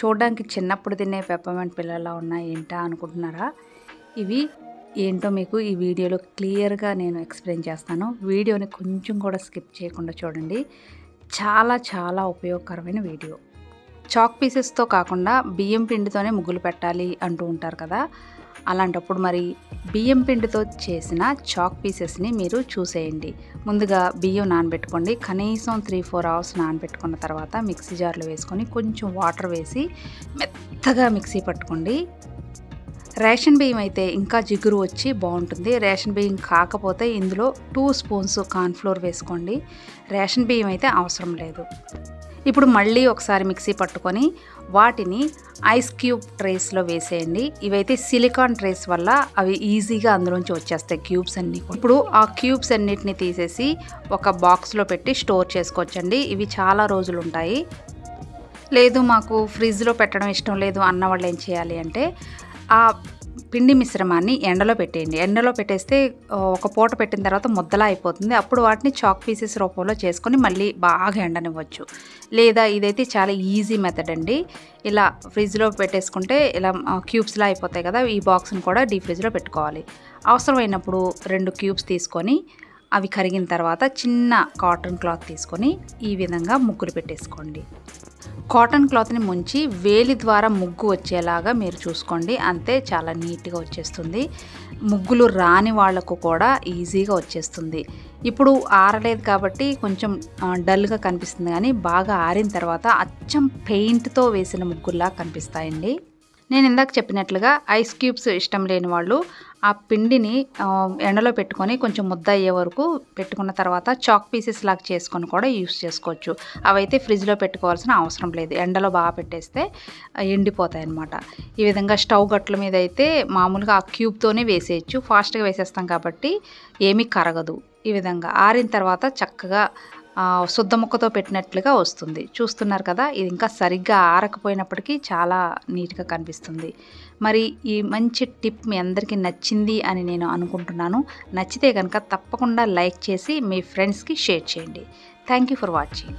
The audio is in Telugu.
చూడడానికి చిన్నప్పుడు తినే పెప్పమెంట్ పిల్లలా ఉన్నాయి ఏంటా అనుకుంటున్నారా? ఇవి ఏంటో మీకు ఈ వీడియోలో క్లియర్గా నేను ఎక్స్ప్లెయిన్ చేస్తాను. వీడియోని కొంచెం కూడా స్కిప్ చేయకుండా చూడండి. చాలా చాలా ఉపయోగకరమైన వీడియో. చాక్ పీసెస్తో కాకుండా బియ్యం పిండితోనే ముగ్గులు పెట్టాలి అంటూ ఉంటారు కదా. అలాంటప్పుడు మరి బియ్యం పిండితో చేసిన చాక్ పీసెస్ని మీరు చూసేయండి. ముందుగా బియ్యం నానబెట్టుకోండి. కనీసం త్రీ ఫోర్ అవర్స్ నానబెట్టుకున్న తర్వాత మిక్సీ జార్లో వేసుకొని కొంచెం వాటర్ వేసి మెత్తగా మిక్సీ పట్టుకోండి. రేషన్ బియ్యం అయితే ఇంకా జిగురు వచ్చి బాగుంటుంది. రేషన్ బియ్యం కాకపోతే ఇందులో టూ స్పూన్స్ కార్న్ఫ్లోర్ వేసుకోండి. రేషన్ బియ్యం అయితే అవసరం లేదు. ఇప్పుడు మళ్ళీ ఒకసారి మిక్సీ పట్టుకొని వాటిని ఐస్ క్యూబ్ ట్రేస్లో వేసేయండి. ఇవైతే సిలికాన్ ట్రేస్ వల్ల అవి ఈజీగా అందులోంచి వచ్చేస్తాయి క్యూబ్స్ అన్నీ ఇప్పుడు ఆ క్యూబ్స్ అన్నిటిని తీసేసి ఒక బాక్స్లో పెట్టి స్టోర్ చేసుకోవచ్చండి. ఇవి చాలా రోజులు ఉంటాయి. లేదు మాకు ఫ్రిడ్జ్లో పెట్టడం ఇష్టం లేదు అన్న వాళ్ళు ఏం చేయాలి అంటే ఆ పిండి మిశ్రమాన్ని ఎండలో పెట్టేయండి. ఎండలో పెట్టేస్తే ఒక పూట పెట్టిన తర్వాత ముద్దలా అయిపోతుంది. అప్పుడు వాటిని చాక్ పీసెస్ రూపంలో చేసుకొని మళ్ళీ బాగా ఎండనివ్వచ్చు. లేదా ఇదైతే చాలా ఈజీ మెథడ్ అండి. ఇలా ఫ్రిడ్జ్లో పెట్టేసుకుంటే ఇలా క్యూబ్స్లా అయిపోతాయి కదా ఈ బాక్స్ని కూడా డీప్ ఫ్రిడ్జ్లో పెట్టుకోవాలి. అవసరమైనప్పుడు రెండు క్యూబ్స్ తీసుకొని అవి కరిగిన తర్వాత చిన్న కాటన్ క్లాత్ తీసుకొని ఈ విధంగా ముగ్గులు పెట్టేసుకోండి. కాటన్ క్లాత్ని ముంచి వేలి ద్వారా ముగ్గు వచ్చేలాగా మీరు చూసుకోండి. అంతే చాలా నీట్గా వచ్చేస్తుంది. ముగ్గులు రాని వాళ్ళకు కూడా ఈజీగా వచ్చేస్తుంది. ఇప్పుడు ఆరలేదు కాబట్టి కొంచెం డల్గా కనిపిస్తుంది కానీ బాగా ఆరిన తర్వాత అచ్చం పెయింట్తో వేసిన ముగ్గుల్లా కనిపిస్తాయండి. నేను ఇందాక చెప్పినట్లుగా ఐస్ క్యూబ్స్ ఇష్టం లేని వాళ్ళు ఆ పిండిని ఎండలో పెట్టుకొని కొంచెం ముద్ద అయ్యే వరకు పెట్టుకున్న తర్వాత చాక్ పీసెస్ లాగా చేసుకొని కూడా యూస్ చేసుకోవచ్చు. అవైతే ఫ్రిడ్జ్లో పెట్టుకోవాల్సిన అవసరం లేదు. ఎండలో బాగా పెట్టేస్తే ఎండిపోతాయి అన్నమాట ఈ విధంగా స్టవ్ గట్ల మీద అయితే మామూలుగా ఆ క్యూబ్తోనే వేసేయచ్చు. ఫాస్ట్గా వేసేస్తాం కాబట్టి ఏమీ కరగదు. ఈ విధంగా ఆరిన తర్వాత చక్కగా శుద్ధ ముక్కతో పెట్టినట్లుగా వస్తుంది. చూస్తున్నారు కదా ఇది ఇంకా సరిగ్గా ఆరకపోయినప్పటికీ చాలా నీట్గా కనిపిస్తుంది. మరి ఈ మంచి టిప్ మీ అందరికీ నచ్చింది అని నేను అనుకుంటున్నాను. నచ్చితే కనుక తప్పకుండా లైక్ చేసి మీ ఫ్రెండ్స్కి షేర్ చేయండి. Thank you for watching.